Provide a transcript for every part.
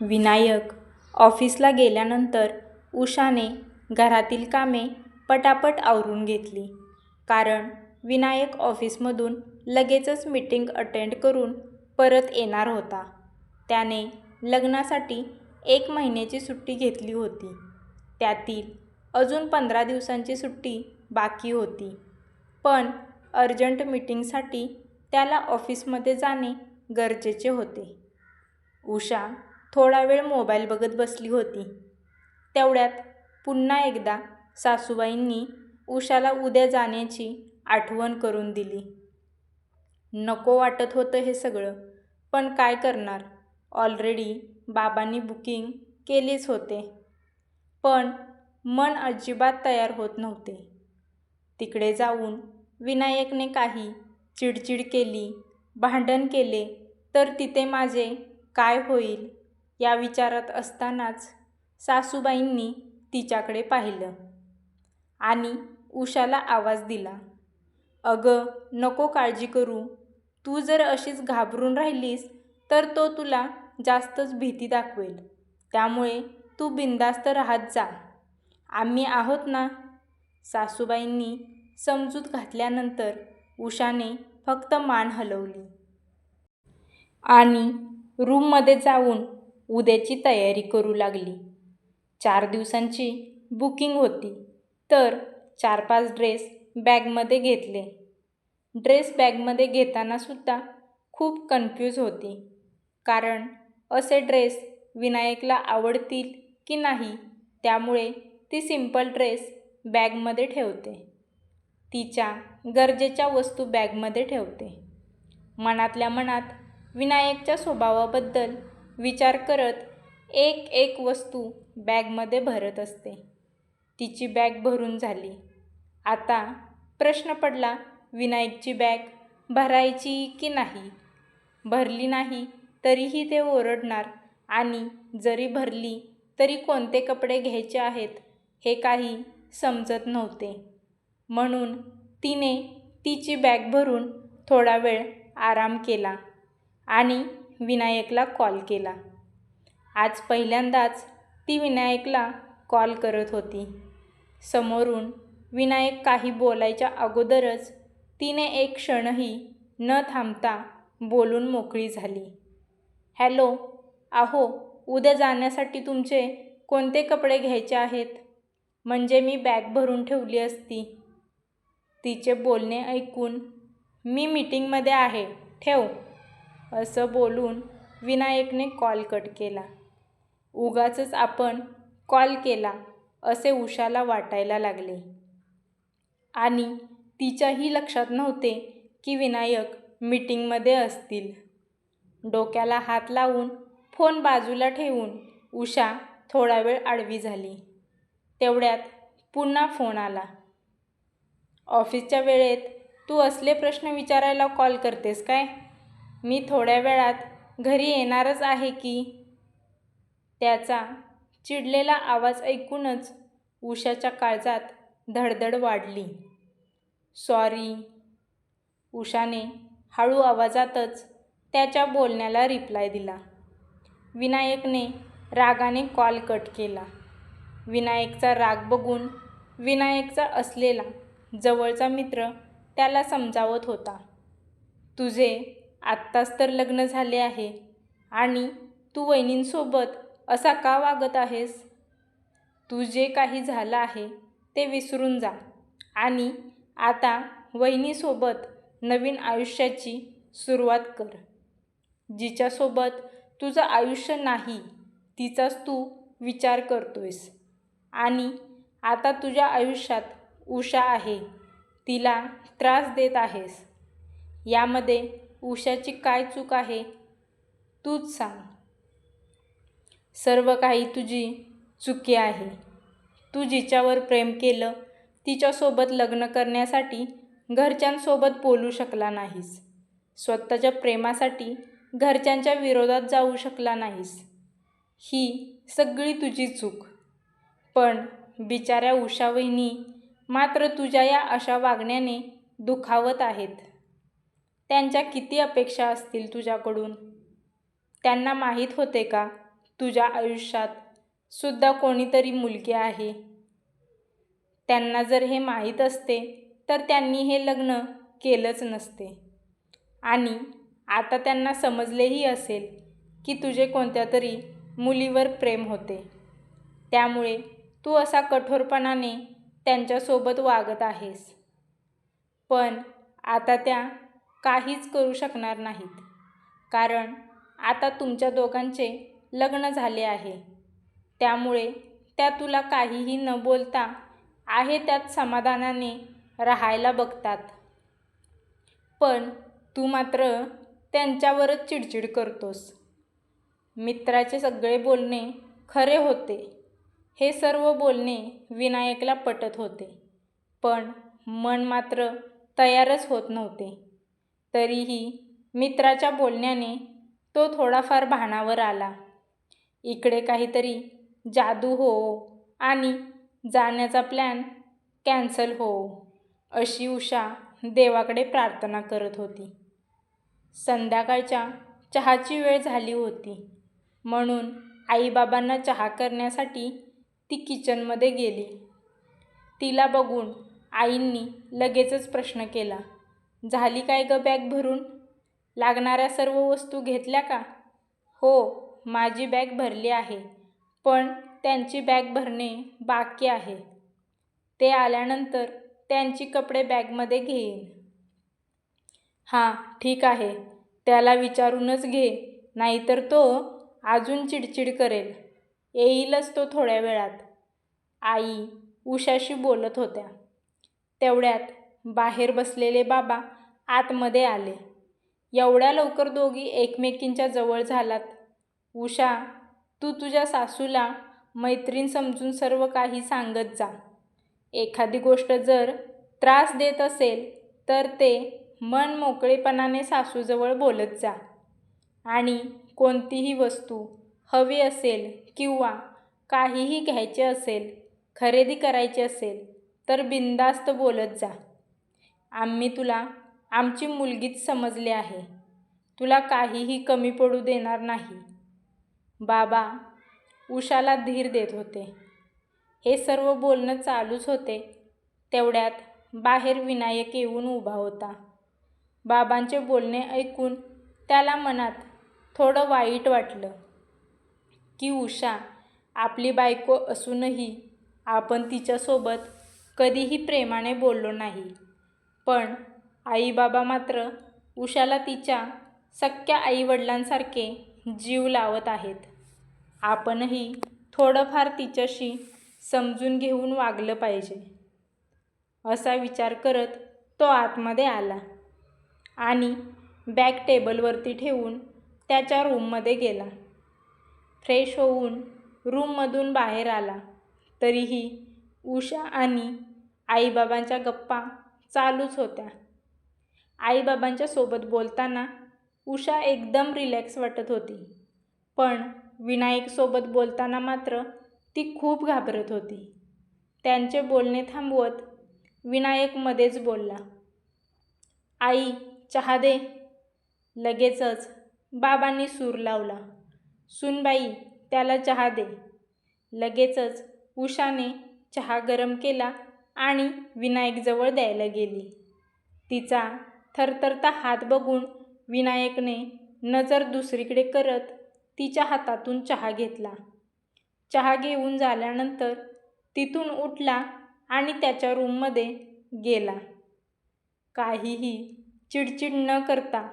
विनायक ऑफिसला गेल्यानंतर उषाने घरातील कामे पटापट आवरून घेतली. कारण विनायक ऑफिसमधून लगेचच मीटिंग अटेंड करून परत येणार होता. त्याने लग्नासाठी एक महिन्याची सुट्टी घेतली होती. त्यातील अजून पंधरा दिवसांची सुट्टी बाकी होती. पण अर्जंट मीटिंगसाठी त्याला ऑफिसमध्ये जाणे गरजेचे होते. उषा थोडा वेळ मोबाईल बघत बसली होती. तेवढ्यात पुन्हा एकदा सासूबाईंनी उषाला उद्या जाण्याची आठवण करून दिली. नको वाटत होतं हे सगळं, पण काय करणार ऑलरेडी बाबांनी बुकिंग केलीच होते. पण मन अजिबात तयार होत नव्हते. तिकडे जाऊन विनायकने काही चिडचिड केली, भांडण केले तर तिथे माझे काय होईल या विचारात असतानाच सासूबाईंनी तिच्याकडे पाहिलं. आणि उषाला आवाज दिला, अगं नको काळजी करू. तू जर अशीच घाबरून राहिलीस तर तो तुला जास्तच भीती दाखवेल. त्यामुळे तू बिनधास्त राहत जा. आम्ही आहोत ना. सासूबाईंनी समजूत घातल्यानंतर उषाने फक्त मान हलवली. आणि रूममध्ये जाऊन उद्याची तयारी करू लागली. चार दिवसांची बुकिंग होती तर चार-पाच ड्रेस बॅगमध्ये घेतले. ड्रेस बॅगमध्ये घेतानासुद्धा खूप कन्फ्यूज होती. कारण असे ड्रेस विनायकला आवडतील की नाही त्यामुळे ती सिंपल ड्रेस बॅगमध्ये ठेवते. तिच्या गरजेच्या वस्तू बॅगमध्ये ठेवते. मनातल्या मनात विनायकच्या स्वभावाबद्दल विचार करत एक एक वस्तू बॅगमध्ये भरत असते. तिची बॅग भरून झाली. आता प्रश्न पडला विनायकची बॅग भरायची की नाही. भरली नाही तरीही ते ओरडणार आणि जरी भरली तरी कोणते कपडे घ्यायचे आहेत हे काही समजत नव्हते. म्हणून तिने तिची बॅग भरून थोडा वेळ आराम केला आणि विनायकला कॉल केला. आज पहिल्यांदाच ती विनायकला कॉल करत होती. समोरून विनायक काही बोलायच्या अगोदरच तिने एक क्षणही न थांबता बोलून मोकळी झाली. हॅलो आहो उद्या जाण्यासाठी तुमचे कोणते कपडे घ्यायचे आहेत. म्हणजे मी बॅग भरून ठेवली असती. तिचे बोलणे ऐकून मी मीटिंगमध्ये आहे ठेव. असं बोलून विनायकने कॉल कट केला. उगाचच आपण कॉल केला असे उषाला वाटायला लागले. आणि तिच्याही लक्षात नव्हते की विनायक मीटिंगमध्ये असतील. डोक्याला हात लावून फोन बाजूला ठेवून उषा थोडा वेळ आडवी झाली. तेवढ्यात पुन्हा फोन आला. ऑफिसच्या वेळेत तू असले प्रश्न विचारायला कॉल करतेस काय. मी थोड्या वेळात घरी येणारच आहे की. त्याचा चिडलेला आवाज ऐकूनच उषाच्या काळजात धडधड वाढली. सॉरी. उषाने हळू आवाजातच त्याच्या बोलण्याला रिप्लाय दिला. विनायकने रागाने कॉल कट केला. विनायकचा राग बघून विनायकचा असलेला जवळचा मित्र त्याला समजावत होता. तुझे आत्ताच तर लग्न झाले आहे आणि तू वहिनींसोबत असा का वागत आहेस. तू जे काही झालं आहे ते विसरून जा आणि आता वहिनीसोबत नवीन आयुष्याची सुरुवात कर. जिच्यासोबत तुझं आयुष्य नाही तिचाच तू विचार करतोयस. आणि आता तुझ्या आयुष्यात उषा आहे तिला त्रास देत आहेस. यामध्ये उषाची काय चूक आहे तूच सांग. सर्व काही तुझी चुकी आहे. तू जिच्यावर प्रेम केलं तिच्यासोबत लग्न करण्यासाठी घरच्यांसोबत बोलू शकला नाहीस. स्वतःच्या प्रेमासाठी घरच्यांच्या विरोधात जाऊ शकला नाहीस. ही सगळी तुझी चूक. पण बिचाऱ्या उषावहिनी मात्र तुझ्या या अशा वागण्याने दुखावत आहेत. त्यांच्या किती अपेक्षा असतील तुझ्याकडून. त्यांना माहीत होते का? तुझ्या आयुष्यात सुद्धा कोणीतरी मुलगी आहे. त्यांना जर हे माहीत असते तर त्यांनी हे लग्न केलंच नसते. आणि आता त्यांना समजलेही असेल की तुझे कोणत्या तरी मुलीवर प्रेम होते. त्यामुळे तू असा कठोरपणाने त्यांच्यासोबत वागत आहेस. पण आता त्या काहीच करू शकणार नाहीत. कारण आता तुमच्या दोघांचे लग्न झाले आहे. त्यामुळे त्या तुला काहीही न बोलता आहे त्यात समाधानाने राहायला बघतात. पण तू मात्र त्यांच्यावरच चिडचिड करतोस. मित्राचे सगळे बोलणे खरे होते. हे सर्व बोलणे विनायकला पटत होते. पण मन मात्र तयारच होत नव्हते. तरीही मित्राच्या बोलण्याने तो थोडाफार भानावर आला. इकडे काहीतरी जादू हो आणि जाण्याचा प्लॅन कॅन्सल हो अशी उषा देवाकडे प्रार्थना करत होती. संध्याकाळच्या चहाची वेळ झाली होती. म्हणून आईबाबांना चहा करण्यासाठी ती किचनमध्ये गेली. तिला बघून आईंनी लगेचच प्रश्न केला. झाली काय ग बॅग भरून? लागणाऱ्या सर्व वस्तू घेतल्या का? हो माझी बॅग भरली आहे पण त्यांची बॅग भरणे बाकी आहे. ते आल्यानंतर त्यांची कपडे बॅगमध्ये घेईन. हां ठीक आहे. त्याला विचारूनच घे नाहीतर तो अजून चिडचिड करेल. येईलच तो थोड्या वेळात. आई उषाशी बोलत होत्या. तेवढ्यात बाहेर बसलेले बाबा आतमध्ये आले. एवढ्या लवकर दोघी एकमेकींच्या जवळ झालात. उषा तू तुझ्या सासूला मैत्रीण समजून सर्व काही सांगत जा. एखादी गोष्ट जर त्रास देत असेल तर ते मन मोकळेपणाने सासूजवळ बोलत जा. आणि कोणतीही वस्तू हवी असेल किंवा काहीही घ्यायचे असेल खरेदी करायची असेल तर बिनधास्त बोलत जा. आम्ही तुला आमची मुलगीच समजले आहे. तुला काहीही कमी पडू देणार नाही. बाबा उषाला धीर देत होते. हे सर्व बोलणं चालूच होते. तेवढ्यात बाहेर विनायक येऊन उभा होता. बाबांचे बोलणे ऐकून त्याला मनात थोडं वाईट वाटलं. की उषा आपली बायको असूनही आपण तिच्यासोबत कधीही प्रेमाने बोललो नाही. पण आईबाबा मात्र उषाला तिच्या सख्या आईवडिलांसारखे जीव लावत आहेत. आपणही थोडंफार तिच्याशी समजून घेऊन वागलं पाहिजे. असा विचार करत तो आतमध्ये आला आणि बॅग टेबलवरती ठेवून त्याच्या रूममध्ये गेला. फ्रेश होऊन रूममधून बाहेर आला. तरीही उषा आणि आईबाबांच्या गप्पा चालूच होत्या. आईबाबांच्या सोबत बोलताना उषा एकदम रिलॅक्स वाटत होती. पण विनायकसोबत बोलताना मात्र ती खूप घाबरत होती. त्यांचे बोलणे थांबवत विनायकमध्येच बोलला आई चहा दे. लगेचच बाबांनी सूर लावला सुनबाई त्याला चहा दे. लगेचच उषाने चहा गरम केला आणि विनायकजवळ द्यायला गेली. तिचा थरथरता हात बघून विनायकने नजर दुसरीकडे करत तिच्या हातातून चहा घेतला. चहा घेऊन झाल्यानंतर तिथून उठला आणि त्याच्या रूममध्ये गेला. काहीही चिडचिड न करता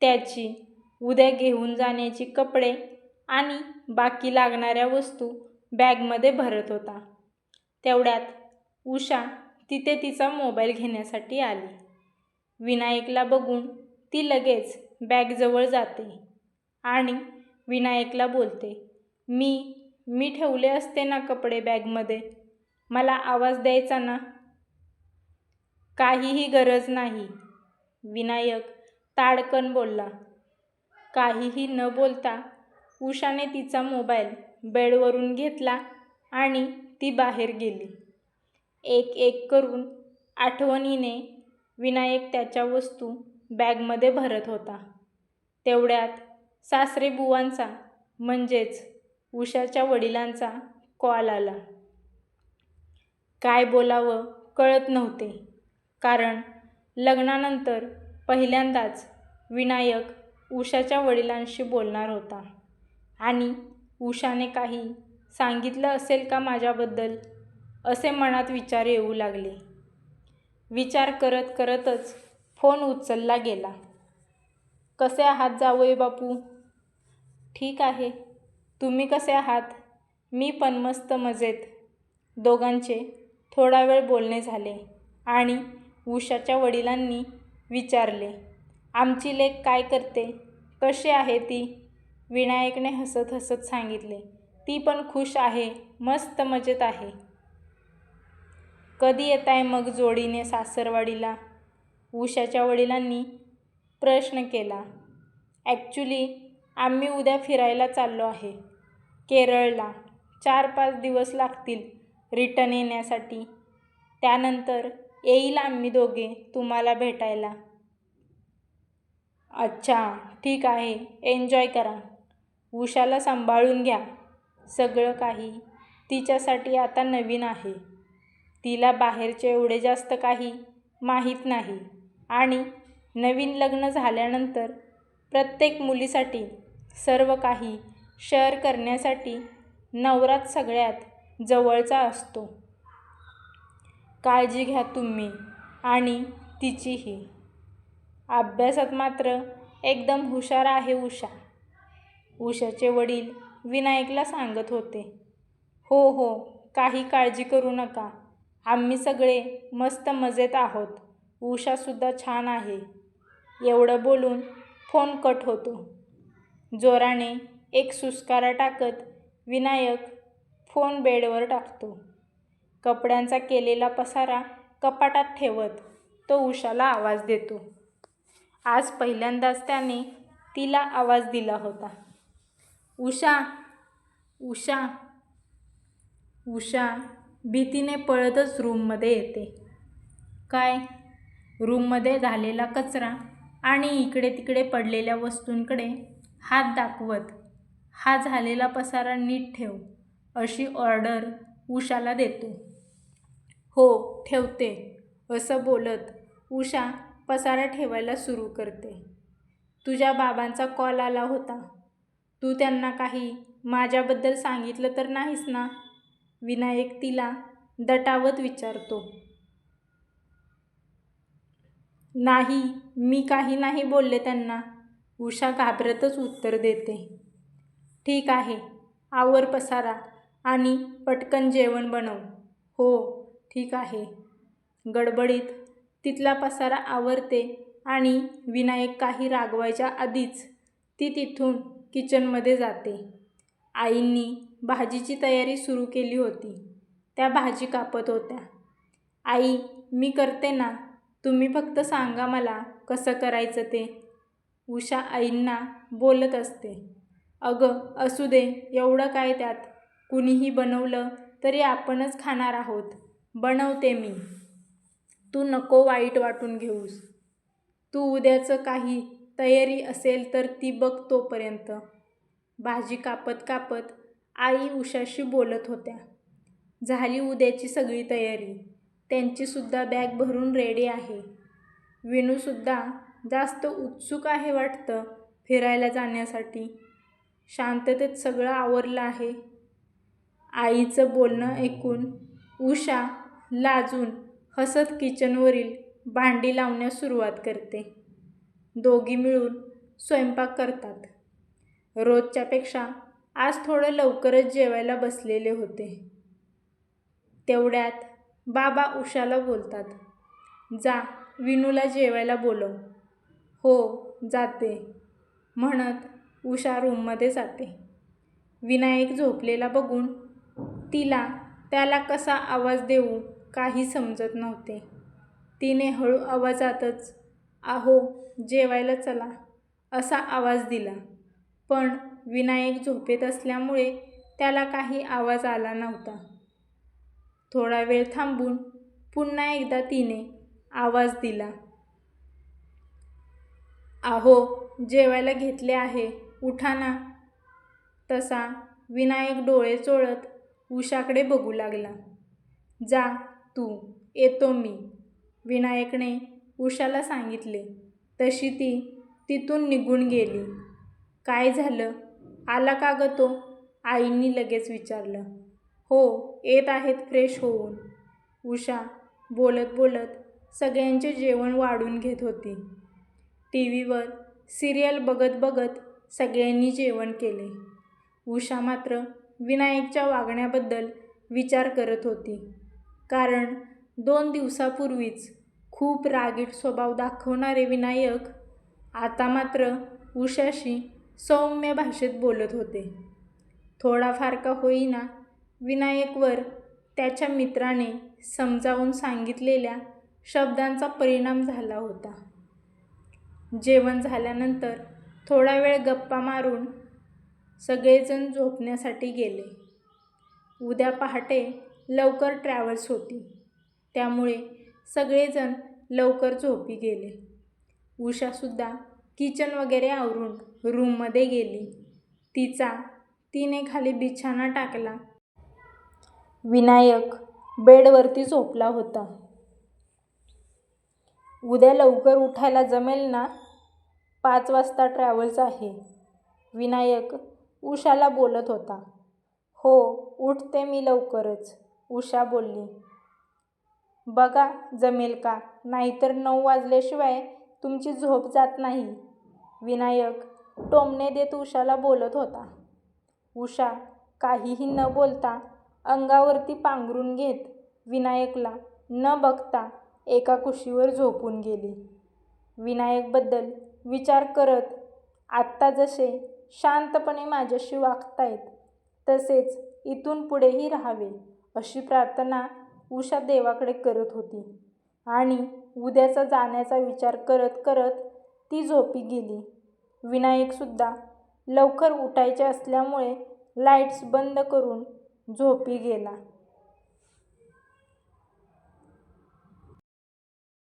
त्याची उद्या घेऊन जाण्याची कपडे आणि बाकी लागणाऱ्या वस्तू बॅगमध्ये भरत होता. तेवढ्यात उषा तिथे तिचा मोबाईल घेण्यासाठी आली. विनायकला बघून ती लगेच बॅगजवळ जाते आणि विनायकला बोलते मी मी ठेवले असते ना कपडे बॅगमध्ये? मला आवाज द्यायचा ना? काहीही गरज नाही. विनायक ताडकन बोलला. काहीही न बोलता उषाने तिचा मोबाईल बेडवरून घेतला आणि ती बाहेर गेली. एक एक करून आठवणीने विनायक त्याच्या वस्तू बॅगमध्ये भरत होता. तेवढ्यात सासरेबुवांचा म्हणजेच उषाच्या वडिलांचा कॉल आला. काय बोलावं कळत नव्हते कारण लग्नानंतर पहिल्यांदाच विनायक उषाच्या वडिलांशी बोलणार होता. आणि उषाने काही सांगितलं असेल का माझ्याबद्दल? असे मनात विचार येऊ लागले. विचार करत करतच फोन उचलला गेला. कसे आहात जावय बापू? ठीक आहे. तुम्ही कसे आहात? मी पण मस्त मजेत. दोघांचे थोडा वेळ बोलणे झाले आणि उषाच्या वडिलांनी विचारले आमची लेक काय करते? कशी आहे ती? विनायकने हसत हसत सांगितले ती पण खुश आहे मस्त मजेत आहे. कधी येत आहे मग जोडीने सासरवाडीला? उषाच्या वडिलांनी प्रश्न केला. ॲक्च्युली आम्ही उद्या फिरायला चाललो आहे. केरळला. चार पाच दिवस लागतील रिटर्न येण्यासाठी. त्यानंतर येईल आम्ही दोघे तुम्हाला भेटायला. अच्छा ठीक आहे. एन्जॉय करा. उषाला सांभाळून घ्या. सगळं काही तिच्यासाठी आता नवीन आहे. तिला बाहेरचे एवढे जास्त काही माहीत नाही. आणि नवीन लग्न झाल्यानंतर प्रत्येक मुलीसाठी सर्व काही शेअर करण्यासाठी नवराच सगळ्यात जवळचा असतो. काळजी घ्या तुम्ही आणि तिचीही. अभ्यासात मात्र एकदम हुशार आहे उषा. उषाचे वडील विनायकला सांगत होते हो हो काही काळजी करू नका. आम्ही सगळे मस्त मजेत आहोत. उषासुद्धा छान आहे. एवढं बोलून फोन कट होतो. जोराने एक सुस्कारा टाकत विनायक फोन बेडवर टाकतो. कपड्यांचा केलेला पसारा कपाटात ठेवत तो उषाला आवाज देतो. आज पहिल्यांदाच त्याने तिला आवाज दिला होता. उषा उषा उषा भीतीने पळतच रूममध्ये येते. काय? रूममध्ये झालेला कचरा आणि इकडे तिकडे पडलेल्या वस्तूंकडे हात दाखवत हा झालेला पसारा नीट ठेव अशी ऑर्डर उषाला देतो. हो ठेवते असं बोलत उषा पसारा ठेवायला सुरू करते. तुझ्या बाबांचा कॉल आला होता. तू त्यांना काही माझ्याबद्दल सांगितलं तर नाहीस ना? विनायक तिला दटावत विचारतो. नाही मी काही नाही बोलले त्यांना. उषा घाबरतच उत्तर देते. ठीक आहे आवर पसारा आणि पटकन जेवण बनव. हो ठीक आहे. गडबडीत तिथला पसारा आवरते आणि विनायक काही रागवायच्या आधीच ती तिथून किचनमध्ये जाते. आईंनी भाजीची तयारी सुरू केली होती. त्या भाजी कापत होत्या. आई मी करते ना. तुम्ही फक्त सांगा मला कसं करायचं ते. उषा आईंना बोलत असते. अगं असू दे एवढं काय त्यात? कुणीही बनवलं तरी आपणच खाणार आहोत. बनवते मी. तू नको वाईट वाटून घेऊस. तू उद्याचं काही तयारी असेल तर ती बघ तोपर्यंत. भाजी कापत कापत आई उषाशी बोलत होत्या. झाली उद्याची सगळी तयारी. त्यांचीसुद्धा बॅग भरून रेडी आहे. विनूसुद्धा जास्त उत्सुक आहे वाटतं फिरायला जाण्यासाठी. शांततेत सगळं आवरलं आहे. आईचं बोलणं ऐकून उषा लाजून हसत किचनवरील भांडी लावण्यास सुरुवात करते. दोघी मिळून स्वयंपाक करतात. रोजच्यापेक्षा आज थोडं लवकरच जेवायला बसलेले होते. तेवढ्यात बाबा उषाला बोलतात जा विनूला जेवायला बोलव. हो जाते म्हणत उषा रूममध्ये जाते. विनायक झोपलेला बघून तिला त्याला कसा आवाज देऊ काही समजत नव्हते. तिने हळू आवाजातच आहो जेवायला चला असा आवाज दिला. पण विनायक झोपेत असल्यामुळे त्याला काही आवाज आला नव्हता थोडा वेळ थांबून पुन्हा एकदा तिने आवाज दिला आहो जेवायला घेतले आहे उठा ना तसा विनायक डोळे चोळत उषाकडे बघू लागला. जा तू, येतो मी, विनायकने उषाला सांगितले. तशी ती तिथून निघून गेली. काय झालं, आला का गं तो? आईंनी लगेच विचारलं. हो, येत आहेत फ्रेश होऊन, उषा बोलत बोलत सगळ्यांचे जेवण वाढून घेत होती. टी व्हीवर सिरियल बघत बघत सगळ्यांनी जेवण केले. उषा मात्र विनायकच्या वागण्याबद्दल विचार करत होती. कारण दोन दिवसापूर्वीच खूप रागीट स्वभाव दाखवणारे विनायक आता मात्र उषाशी सौम्य भाषेत बोलत होते. थोडाफार का होईना विनायकवर त्याच्या मित्राने समजावून सांगितलेल्या शब्दांचा परिणाम झाला होता. जेवण झाल्यानंतर थोडा वेळ गप्पा मारून सगळेजण झोपण्यासाठी गेले. उद्या पहाटे लवकर ट्रॅव्हल्स होती. त्यामुळे सगळेजण लवकर झोपी गेले. उषासुद्धा किचन वगैरे आवरून रूममध्ये गेली. तिचा तिने खाली बिछाना टाकला. विनायक बेडवरती झोपला होता. उद्या लवकर उठायला जमेल ना? पाच वाजता ट्रॅव्हल्स आहे, विनायक उषाला बोलत होता. हो, उठते मी लवकरच, उषा बोलली. बघा जमेल का, नाहीतर नऊ वाजल्याशिवाय तुमची झोप जात नाही, विनायक टोमणे देत उषाला बोलत होता. उषा काहीही न बोलता अंगावरती पांघरून घेत विनायकला न बघता एका कुशीवर झोपून गेली. विनायकबद्दल विचार करत आत्ता जसे शांतपणे माझ्याशी वागतायत, तसेच इथून पुढेही राहावे, अशी प्रार्थना उषा देवाकडे करत होती. आणि उद्याचा जाण्याचा विचार करत करत ती झोपी गेली. विनायकसुद्धा लवकर उठायचे असल्यामुळे लाईट्स बंद करून झोपी गेला.